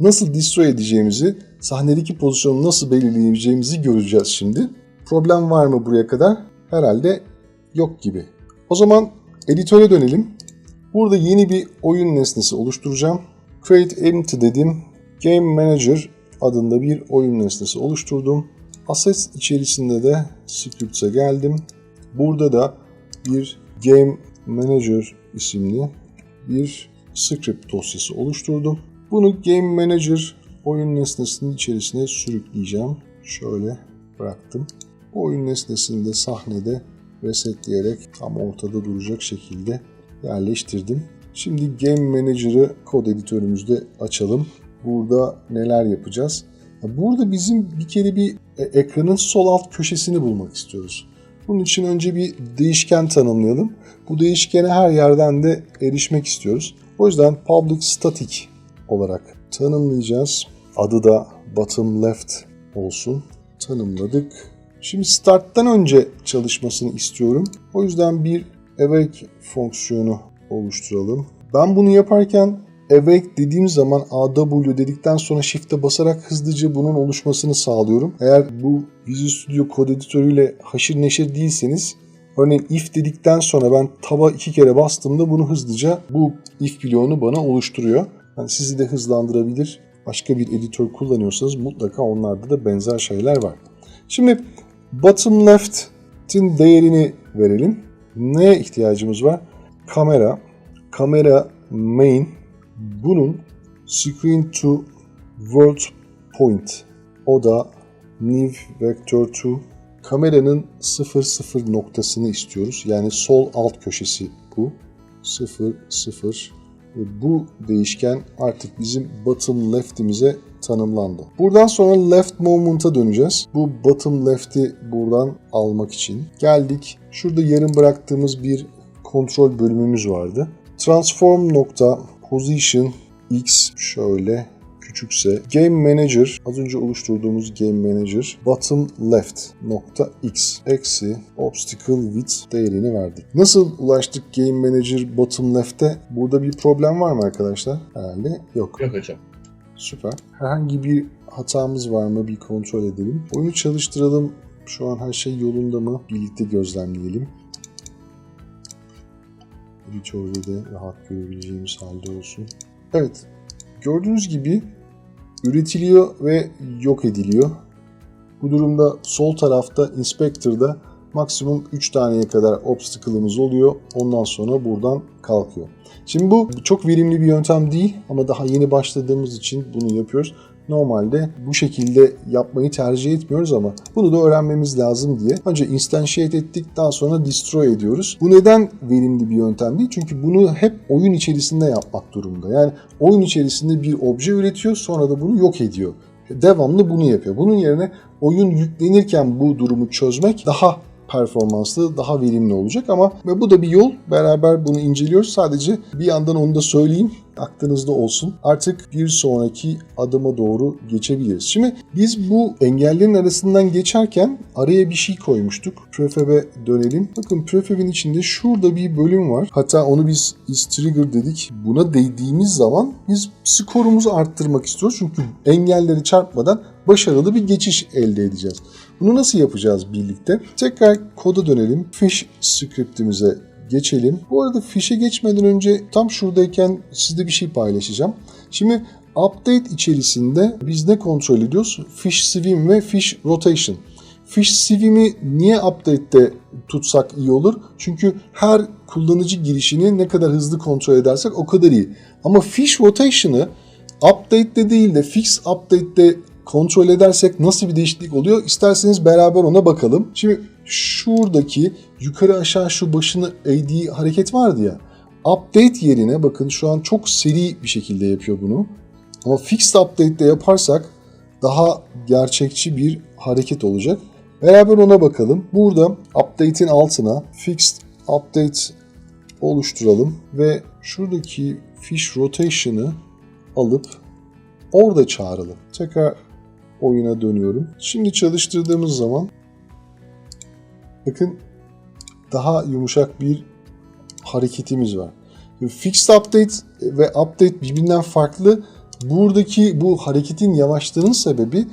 nasıl destroy edeceğimizi, sahnedeki pozisyonu nasıl belirleyeceğimizi göreceğiz şimdi. Problem var mı buraya kadar? Herhalde yok gibi. O zaman editöre dönelim. Burada yeni bir oyun nesnesi oluşturacağım. Create Empty dedim. Game Manager adında bir oyun nesnesi oluşturdum. Assets içerisinde de Scripts'e geldim. Burada da bir Game Manager isimli bir script dosyası oluşturdum. Bunu Game Manager oyun nesnesinin içerisine sürükleyeceğim. Şöyle bıraktım. Bu oyun nesnesini de sahnede resetleyerek tam ortada duracak şekilde yerleştirdim. Şimdi Game Manager'ı kod editörümüzde açalım. Burada neler yapacağız? Burada bizim bir kere bir e, ekranın sol alt köşesini bulmak istiyoruz. Bunun için önce bir değişken tanımlayalım. Bu değişkene her yerden de erişmek istiyoruz. O yüzden public static olarak tanımlayacağız. Adı da bottom left olsun. Tanımladık. Şimdi starttan önce çalışmasını istiyorum. O yüzden bir awake fonksiyonu oluşturalım. Ben bunu yaparken awake dediğim zaman AW dedikten sonra shift'e basarak hızlıca bunun oluşmasını sağlıyorum. Eğer bu Visual Studio kod editörüyle haşır neşir değilseniz örneğin if dedikten sonra ben taba iki kere bastığımda bunu hızlıca bu if bloğunu bana oluşturuyor. Yani sizi de hızlandırabilir. Başka bir editör kullanıyorsanız mutlaka onlarda da benzer şeyler var. Şimdi bottom left'in değerini verelim. Neye ihtiyacımız var? Kamera, kamera main, bunun screen to world point. O da new vector to kameranın 00 noktasını istiyoruz. Yani sol alt köşesi bu. 0 0 ve bu değişken artık bizim bottom left'imize tanımlandı. Buradan sonra left movement'a döneceğiz. Bu bottom left'i buradan almak için. Geldik. Şurada yarım bıraktığımız bir kontrol bölümümüz vardı. Transform nokta position x şöyle küçükse Game Manager az önce oluşturduğumuz Game Manager bottom left nokta x eksi obstacle width değerini verdik. Nasıl ulaştık Game Manager bottom left'e? Burada bir problem var mı arkadaşlar? Herhalde yok. Yok hocam. Süper. Herhangi bir hatamız var mı bir kontrol edelim. Oyunu çalıştıralım. Şu an her şey yolunda mı? Birlikte gözlemleyelim. Editörde de rahat görebileceğimiz halde olsun. Evet. Gördüğünüz gibi üretiliyor ve yok ediliyor. Bu durumda sol tarafta Inspector'da maksimum 3 taneye kadar obstacle'ımız oluyor. Ondan sonra buradan kalkıyor. Şimdi bu çok verimli bir yöntem değil ama daha yeni başladığımız için bunu yapıyoruz. Normalde bu şekilde yapmayı tercih etmiyoruz ama bunu da öğrenmemiz lazım diye. Önce instantiate ettik daha sonra destroy ediyoruz. Bu neden verimli bir yöntem değil? Çünkü bunu hep oyun içerisinde yapmak durumunda. Yani oyun içerisinde bir obje üretiyor sonra da bunu yok ediyor. Devamlı bunu yapıyor. Bunun yerine oyun yüklenirken bu durumu çözmek daha performanslı, daha verimli olacak ama ve bu da bir yol. Beraber bunu inceliyoruz. Sadece bir yandan onu da söyleyeyim. Aklınızda olsun. Artık bir sonraki adıma doğru geçebiliriz. Şimdi biz bu engellerin arasından geçerken araya bir şey koymuştuk. Prefab'e dönelim. Bakın prefab'in içinde şurada bir bölüm var. Hatta onu biz is trigger dedik. Buna değdiğimiz zaman biz skorumuzu arttırmak istiyoruz. Çünkü engelleri çarpmadan başarılı bir geçiş elde edeceğiz. Bunu nasıl yapacağız birlikte? Tekrar koda dönelim. Fish scriptimize geçelim. Bu arada fish'e geçmeden önce tam şuradayken sizde bir şey paylaşacağım. Şimdi update içerisinde biz ne kontrol ediyoruz? Fish swim ve fish rotation. Fish swim'i niye update'te tutsak iyi olur? Çünkü her kullanıcı girişini ne kadar hızlı kontrol edersek o kadar iyi. Ama fish rotation'ı update'te değil de fix update'te kontrol edersek nasıl bir değişiklik oluyor? İsterseniz beraber ona bakalım. Şimdi şuradaki yukarı aşağı şu başını eğdiği hareket vardı ya. Update yerine bakın şu an çok seri bir şekilde yapıyor bunu. Ama fixed update'de yaparsak daha gerçekçi bir hareket olacak. Beraber ona bakalım. Burada update'in altına fixed update oluşturalım ve şuradaki fish rotation'ı alıp orada çağıralım. Tekrar oyuna dönüyorum. Şimdi çalıştırdığımız zaman bakın daha yumuşak bir hareketimiz var. Fixed update ve update birbirinden farklı buradaki bu hareketin yavaşlığının sebebi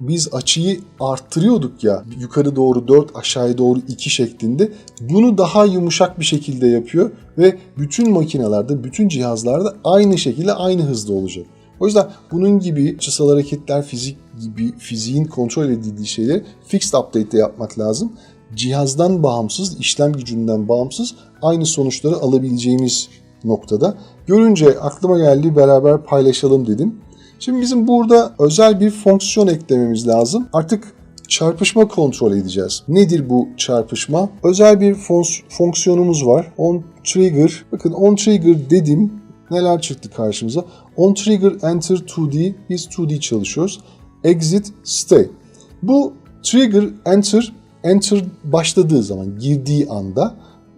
biz açıyı arttırıyorduk ya yukarı doğru 4 aşağıya doğru 2 şeklinde bunu daha yumuşak bir şekilde yapıyor ve bütün makinelerde bütün cihazlarda aynı şekilde aynı hızda olacak. O yüzden bunun gibi açısal hareketler fizik gibi fiziğin kontrol edildiği şeyleri fixed update'te yapmak lazım. Cihazdan bağımsız, işlem gücünden bağımsız aynı sonuçları alabileceğimiz noktada. Görünce aklıma geldi beraber paylaşalım dedim. Şimdi bizim burada özel bir fonksiyon eklememiz lazım. Artık çarpışma kontrol edeceğiz. Nedir bu çarpışma? Özel bir fonksiyonumuz var. On trigger. Bakın on trigger dedim. Neler çıktı karşımıza? On trigger enter 2D. Biz 2D çalışıyoruz. Exit stay. Bu trigger enter enter başladığı zaman girdiği anda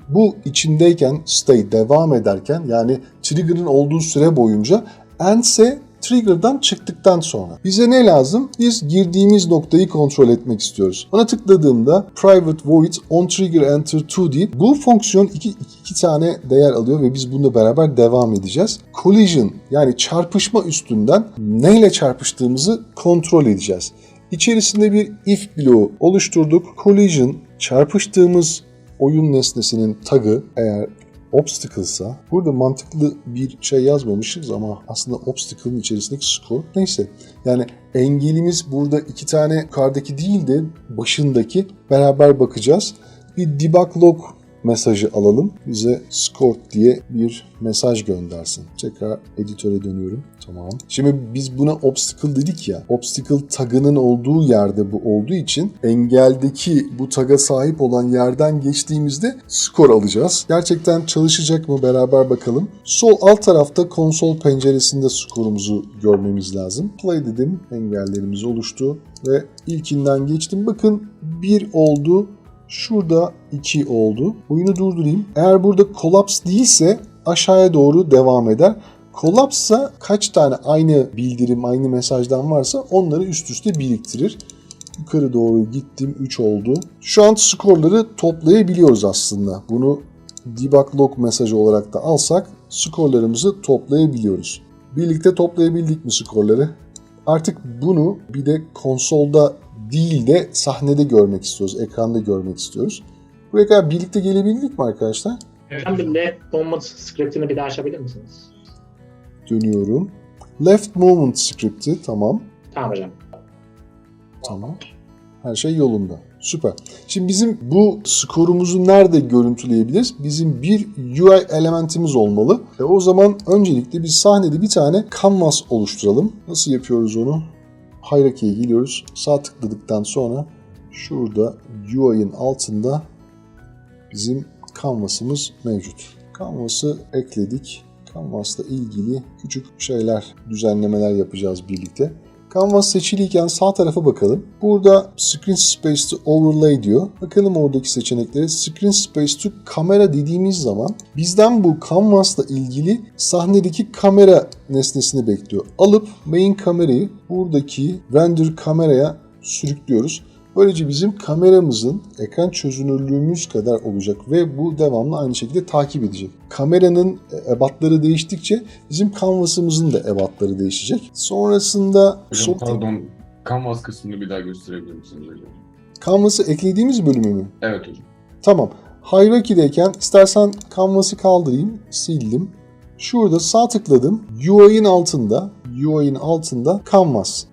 bu içindeyken stay devam ederken yani trigger'ın olduğu süre boyunca end ise trigger'dan çıktıktan sonra. Bize ne lazım? Biz girdiğimiz noktayı kontrol etmek istiyoruz. Ona tıkladığımda private void on trigger enter 2D bu fonksiyon iki, iki tane değer alıyor ve biz bununla beraber devam edeceğiz. Collision yani çarpışma üstünden neyle çarpıştığımızı kontrol edeceğiz. İçerisinde bir if bloğu oluşturduk. Collision çarpıştığımız oyun nesnesinin tagı eğer obstacle'sa burada mantıklı bir şey yazmamışız ama aslında obstacle'ın içerisindeki skor neyse yani engelimiz burada iki tane yukarıdaki değil de başındaki beraber bakacağız. Bir debug log mesajı alalım. Bize score diye bir mesaj göndersin. Tekrar editöre dönüyorum. Tamam. Şimdi biz buna obstacle dedik ya. Obstacle tagının olduğu yerde bu olduğu için engeldeki bu taga sahip olan yerden geçtiğimizde skor alacağız. Gerçekten çalışacak mı beraber bakalım. Sol alt tarafta konsol penceresinde skorumuzu görmemiz lazım. Play dedim. Engellerimiz oluştu ve ilkinden geçtim. Bakın 1 oldu. Şurada 2 oldu. Oyunu durdurayım. Eğer burada kolaps değilse aşağıya doğru devam eder. Kolapsa kaç tane aynı bildirim, aynı mesajdan varsa onları üst üste biriktirir. Yukarı doğru gittim 3 oldu. Şu an skorları toplayabiliyoruz aslında. Bunu debug log mesajı olarak da alsak skorlarımızı toplayabiliyoruz. Birlikte toplayabildik mi skorları? Artık bunu bir de konsolda değil de sahnede görmek istiyoruz, ekranda görmek istiyoruz. Buraya kadar birlikte gelebildik mi arkadaşlar? Evet. Bir left movement scriptini bir daha açabilir misiniz? Dönüyorum. Left movement script'i tamam. Tamam hocam. Tamam. Her şey yolunda. Süper. Şimdi bizim bu skorumuzu nerede görüntüleyebiliriz? Bizim bir UI elementimiz olmalı. E o zaman öncelikle biz sahnede bir tane canvas oluşturalım. Nasıl yapıyoruz onu? Hierarchy'ye geliyoruz. Sağ tıkladıktan sonra şurada UI'nin altında bizim canvas'ımız mevcut. Canvas'ı ekledik. Canvas'la ilgili küçük şeyler, düzenlemeler yapacağız birlikte. Canvas seçiliyken sağ tarafa bakalım. Burada Screen Space to Overlay diyor. Bakalım oradaki seçenekleri. Screen Space to Kamera dediğimiz zaman bizden bu Canvas'la ilgili sahnedeki kamera nesnesini bekliyor. Alıp main kamerayı buradaki render kameraya sürüklüyoruz. Böylece bizim kameramızın ekran çözünürlüğümüz kadar olacak ve bu devamlı aynı şekilde takip edecek. Kameranın ebatları değiştikçe bizim canvas'ımızın da ebatları değişecek. Sonrasında Hocam pardon. Canvas kısmını bir daha gösterebilir misiniz hocam? canvas'ı eklediğimiz bölümü mü? Evet hocam. Tamam. Hierarchy'deyken istersen canvas'ı kaldırayım, sildim. Şurada sağ tıkladım. UI'nin altında, UI'nin altında canvas.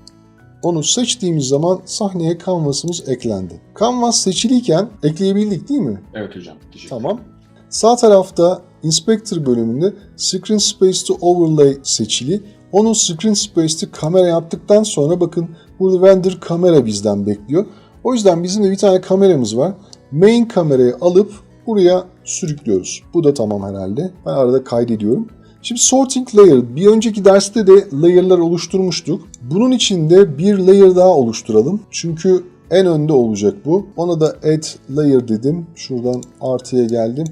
Onu seçtiğimiz zaman sahneye canvas'ımız eklendi. Canvas seçiliyken ekleyebildik değil mi? Evet hocam. Teşekkür Tamam. Sağ tarafta Inspector bölümünde Screen Space to Overlay seçili. Onu Screen Space to kamera yaptıktan sonra bakın burada render kamera bizden bekliyor. O yüzden bizim de bir tane kameramız var. Main kamerayı alıp buraya sürüklüyoruz. Bu da tamam herhalde. Ben arada kaydediyorum. Şimdi sorting layer. Bir önceki derste de layer'lar oluşturmuştuk. Bunun içinde bir layer daha oluşturalım. Çünkü en önde olacak bu. Ona da add layer dedim. Şuradan artıya geldim.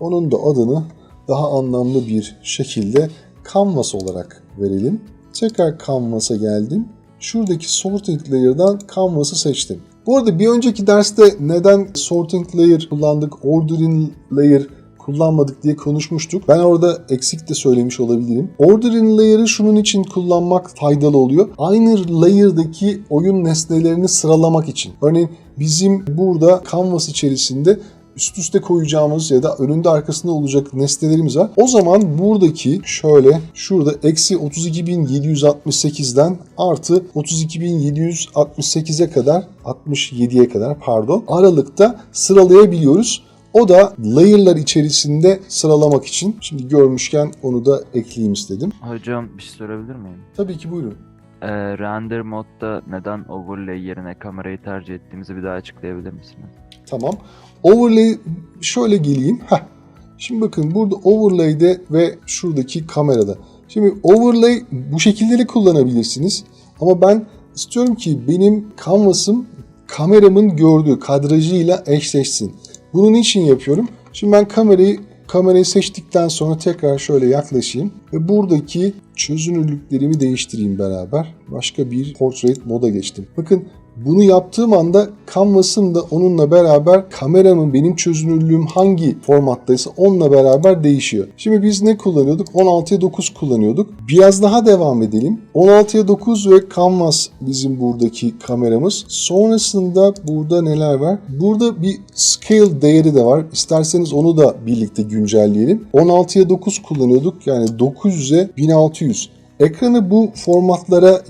Onun da adını daha anlamlı bir şekilde canvas olarak verelim. Tekrar canvas'a geldim. Şuradaki sorting layer'dan canvas'ı seçtim. Bu arada bir önceki derste neden sorting layer kullandık, ordering layer kullanmadık diye konuşmuştuk. Ben orada eksik de söylemiş olabilirim. Ordering layer'ı şunun için kullanmak faydalı oluyor. Aynı layer'daki oyun nesnelerini sıralamak için. Örneğin bizim burada canvas içerisinde üst üste koyacağımız ya da önünde arkasında olacak nesnelerimiz var. O zaman buradaki şöyle şurada eksi 32.768'den artı 32.768'e kadar 67'ye kadar pardon aralıkta sıralayabiliyoruz. O da layer'lar içerisinde sıralamak için. Şimdi görmüşken onu da ekleyeyim istedim. Hocam bir şey sorabilir miyim? Tabii ki buyurun. Ee, render modda neden overlay yerine kamerayı tercih ettiğimizi bir daha açıklayabilir misiniz? Tamam. Overlay şöyle geleyim. Heh. Şimdi bakın burada overlay'de ve şuradaki kamerada. Şimdi overlay bu şekilde de kullanabilirsiniz. Ama ben istiyorum ki benim canvas'ım kameramın gördüğü kadrajıyla eşleşsin. Bunun için yapıyorum. Şimdi ben kamerayı kamerayı seçtikten sonra tekrar şöyle yaklaşayım ve buradaki çözünürlüklerimi değiştireyim beraber. Başka bir portrait moda geçtim. Bakın bunu yaptığım anda canvas'ım da onunla beraber kameramın benim çözünürlüğüm hangi formattaysa onunla beraber değişiyor. Şimdi biz ne kullanıyorduk? 16'ya 9 kullanıyorduk. Biraz daha devam edelim. 16'ya 9 ve canvas bizim buradaki kameramız. Sonrasında burada neler var? Burada bir scale değeri de var. İsterseniz onu da birlikte güncelleyelim. 16'ya 9 kullanıyorduk. Yani 900'e 1600. Ekranı bu formatlara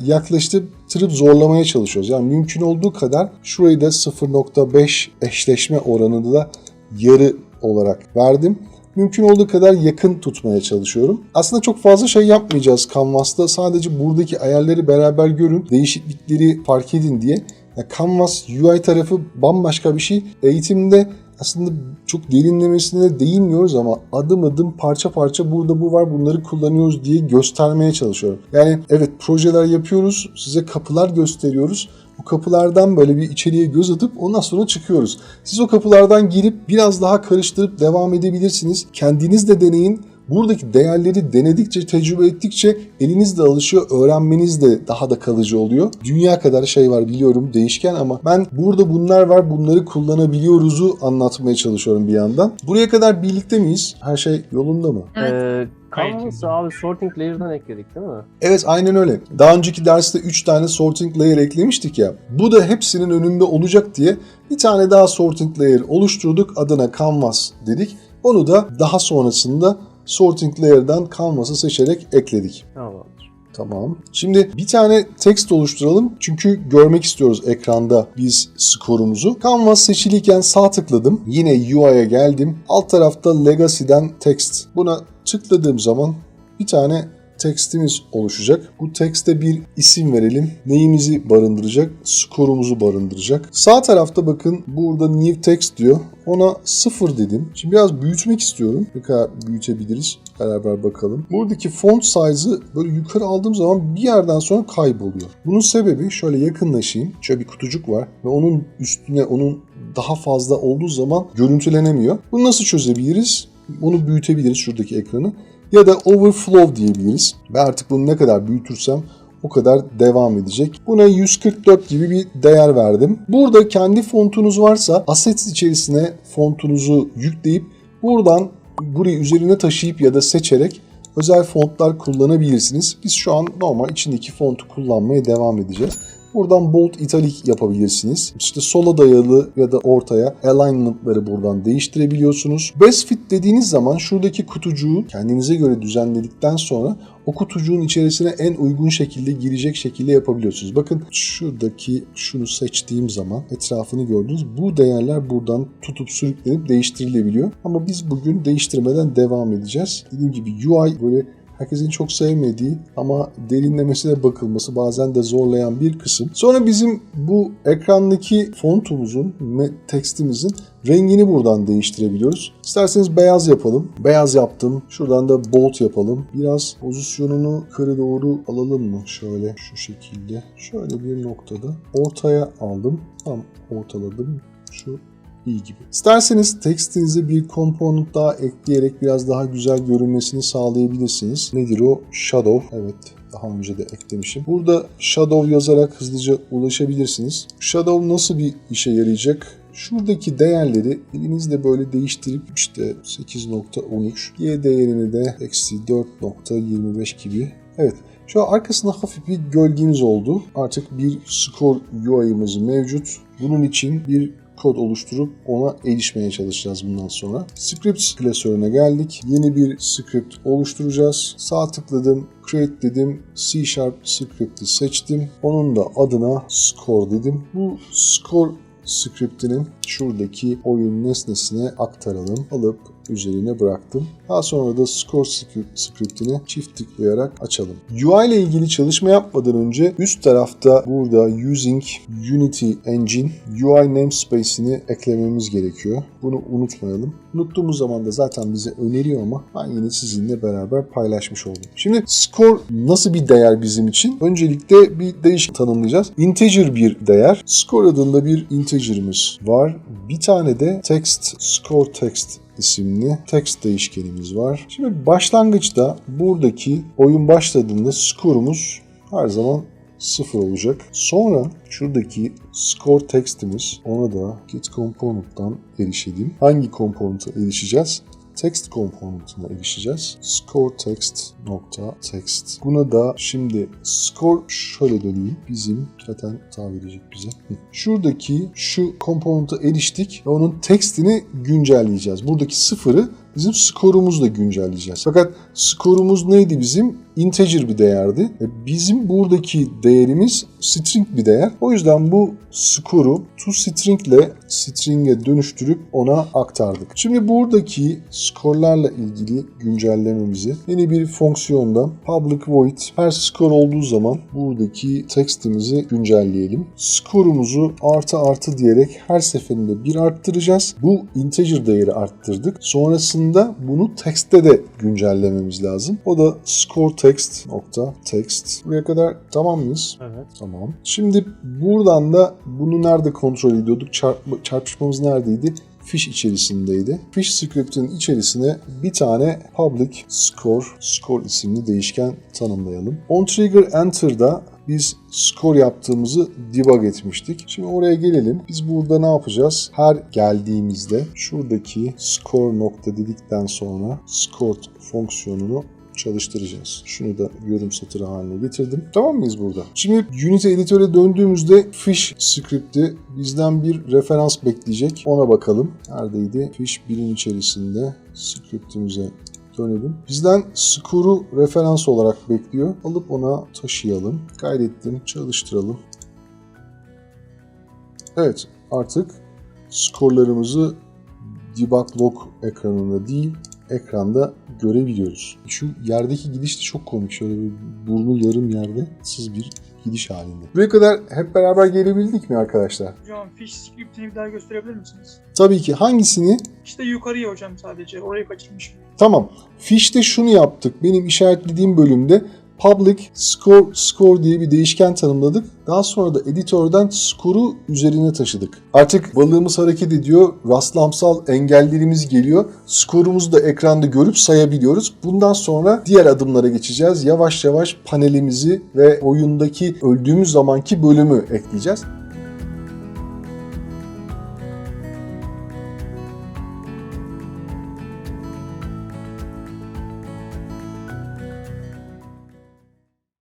yaklaştırıp zorlamaya çalışıyoruz. Yani mümkün olduğu kadar şurayı da 0.5 eşleşme oranını da yarı olarak verdim. Mümkün olduğu kadar yakın tutmaya çalışıyorum. Aslında çok fazla şey yapmayacağız Canvas'ta. Sadece buradaki ayarları beraber görün, değişiklikleri fark edin diye. Ya Canvas UI tarafı bambaşka bir şey. Eğitimde aslında çok derinlemesine değinmiyoruz ama adım adım parça parça burada bu var bunları kullanıyoruz diye göstermeye çalışıyorum. Yani evet projeler yapıyoruz, size kapılar gösteriyoruz. Bu kapılardan böyle bir içeriye göz atıp ondan sonra çıkıyoruz. Siz o kapılardan girip biraz daha karıştırıp devam edebilirsiniz. Kendiniz de deneyin. Buradaki değerleri denedikçe, tecrübe ettikçe eliniz de alışıyor, öğrenmeniz de daha da kalıcı oluyor. Dünya kadar şey var biliyorum değişken ama ben burada bunlar var, bunları kullanabiliyoruzu anlatmaya çalışıyorum bir yandan. Buraya kadar birlikte miyiz? Her şey yolunda mı? Evet. Ee, Canvas'ı abi sorting layer'dan ekledik değil mi? Evet aynen öyle. Daha önceki derste 3 tane sorting layer eklemiştik ya. Bu da hepsinin önünde olacak diye bir tane daha sorting layer oluşturduk. Adına canvas dedik. Onu da daha sonrasında sorting layer'dan canvas'ı seçerek ekledik. Tamamdır. Tamam. Şimdi bir tane text oluşturalım. Çünkü görmek istiyoruz ekranda biz skorumuzu. Canvas seçiliyken sağ tıkladım. Yine UI'ya geldim. Alt tarafta Legacy'den text. Buna tıkladığım zaman bir tane textimiz oluşacak. Bu texte bir isim verelim. Neyimizi barındıracak? Skorumuzu barındıracak. Sağ tarafta bakın burada new text diyor. Ona 0 dedim. Şimdi biraz büyütmek istiyorum. Ne kadar büyütebiliriz? Beraber bakalım. Buradaki font size'ı böyle yukarı aldığım zaman bir yerden sonra kayboluyor. Bunun sebebi şöyle yakınlaşayım. Şöyle bir kutucuk var ve onun üstüne onun daha fazla olduğu zaman görüntülenemiyor. Bunu nasıl çözebiliriz? Onu büyütebiliriz şuradaki ekranı. Ya da overflow diyebiliriz. Ve artık bunu ne kadar büyütürsem o kadar devam edecek. Buna 144 gibi bir değer verdim. Burada kendi fontunuz varsa assets içerisine fontunuzu yükleyip buradan burayı üzerine taşıyıp ya da seçerek özel fontlar kullanabilirsiniz. Biz şu an normal içindeki fontu kullanmaya devam edeceğiz. Buradan bold italic yapabilirsiniz. İşte sola dayalı ya da ortaya alignment'ları buradan değiştirebiliyorsunuz. Best fit dediğiniz zaman şuradaki kutucuğu kendinize göre düzenledikten sonra o kutucuğun içerisine en uygun şekilde girecek şekilde yapabiliyorsunuz. Bakın şuradaki şunu seçtiğim zaman etrafını gördünüz. Bu değerler buradan tutup sürüklenip değiştirilebiliyor. Ama biz bugün değiştirmeden devam edeceğiz. Dediğim gibi UI böyle herkesin çok sevmediği ama derinlemesine bakılması bazen de zorlayan bir kısım. Sonra bizim bu ekrandaki fontumuzun tekstimizin rengini buradan değiştirebiliyoruz. İsterseniz beyaz yapalım. Beyaz yaptım. Şuradan da bold yapalım. Biraz pozisyonunu yukarı doğru alalım mı? Şöyle şu şekilde. Şöyle bir noktada. Ortaya aldım. Tam ortaladım. Şu iyi gibi. İsterseniz tekstinize bir component daha ekleyerek biraz daha güzel görünmesini sağlayabilirsiniz. Nedir o? Shadow. Evet daha önce de eklemişim. Burada Shadow yazarak hızlıca ulaşabilirsiniz. Shadow nasıl bir işe yarayacak? şuradaki değerleri elinizde böyle değiştirip işte 8.13 y değerini de eksi 4.25 gibi Evet şu an arkasında hafif bir gölgemiz oldu. Artık bir skor UI'ımız mevcut. Bunun için bir kod oluşturup ona erişmeye çalışacağız bundan sonra. Scripts klasörüne geldik. Yeni bir script oluşturacağız. Sağ tıkladım, create dedim. C Sharp script'i seçtim. Onun da adına score dedim. Bu score scriptinin şuradaki oyun nesnesine aktaralım. Alıp üzerine bıraktım. Daha sonra da score script- scriptini çift tıklayarak açalım. UI ile ilgili çalışma yapmadan önce üst tarafta burada using Unity Engine UI namespace'ini eklememiz gerekiyor. Bunu unutmayalım. Unuttuğumuz zaman da zaten bize öneriyor ama ben yine sizinle beraber paylaşmış oldum. Şimdi score nasıl bir değer bizim için? Öncelikle bir değişik tanımlayacağız. Integer bir değer. Score adında bir integer'ımız var. Bir tane de text, score text isimli text değişkenimiz var. Şimdi başlangıçta buradaki oyun başladığında skorumuz her zaman sıfır olacak. Sonra şuradaki score text'imiz ona da get component'tan erişelim. Hangi component'a erişeceğiz? text komponentine erişeceğiz. Score text nokta text. Buna da şimdi score şöyle döneyim. Bizim zaten hata verecek bize. Şuradaki şu komponente eriştik ve onun textini güncelleyeceğiz. Buradaki sıfırı bizim skorumuzla güncelleyeceğiz. Fakat skorumuz neydi bizim? Integer bir değerdi. E bizim buradaki değerimiz string bir değer. O yüzden bu skoru toString ile string'e dönüştürüp ona aktardık. Şimdi buradaki skorlarla ilgili güncellememizi yeni bir fonksiyondan public void her skor olduğu zaman buradaki textimizi güncelleyelim. Skorumuzu artı artı diyerek her seferinde bir arttıracağız. Bu integer değeri arttırdık. Sonrasında bunu text'te de güncellememiz lazım. O da score text nokta text. Buraya kadar tamam mıyız? Evet. Tamam. Şimdi buradan da bunu nerede kontrol ediyorduk? Çarpma, çarpışmamız neredeydi? Fish içerisindeydi. Fish script'in içerisine bir tane public score, score isimli değişken tanımlayalım. On trigger enter'da biz score yaptığımızı debug etmiştik. Şimdi oraya gelelim. Biz burada ne yapacağız? Her geldiğimizde şuradaki score nokta dedikten sonra score fonksiyonunu çalıştıracağız. Şunu da yorum satırı haline getirdim. Tamam mıyız burada? Şimdi Unity editöre döndüğümüzde fish script'i bizden bir referans bekleyecek. Ona bakalım. Neredeydi? Fish 1'in içerisinde script'imize dönelim. Bizden score'u referans olarak bekliyor. Alıp ona taşıyalım. Kaydettim, çalıştıralım. Evet, artık skorlarımızı debug log ekranında değil, ekranda görebiliyoruz. Şu yerdeki gidiş de çok komik. Şöyle bir burnu yarım yerde sız bir gidiş halinde. Buraya kadar hep beraber gelebildik mi arkadaşlar? Hocam fish scriptini bir daha gösterebilir misiniz? Tabii ki hangisini? İşte yukarıya hocam sadece. Orayı kaçırmışım. Tamam. Fish'te şunu yaptık. Benim işaretlediğim bölümde public score score diye bir değişken tanımladık. Daha sonra da editörden score'u üzerine taşıdık. Artık balığımız hareket ediyor. Rastlamsal engellerimiz geliyor. Skorumuzu da ekranda görüp sayabiliyoruz. Bundan sonra diğer adımlara geçeceğiz. Yavaş yavaş panelimizi ve oyundaki öldüğümüz zamanki bölümü ekleyeceğiz.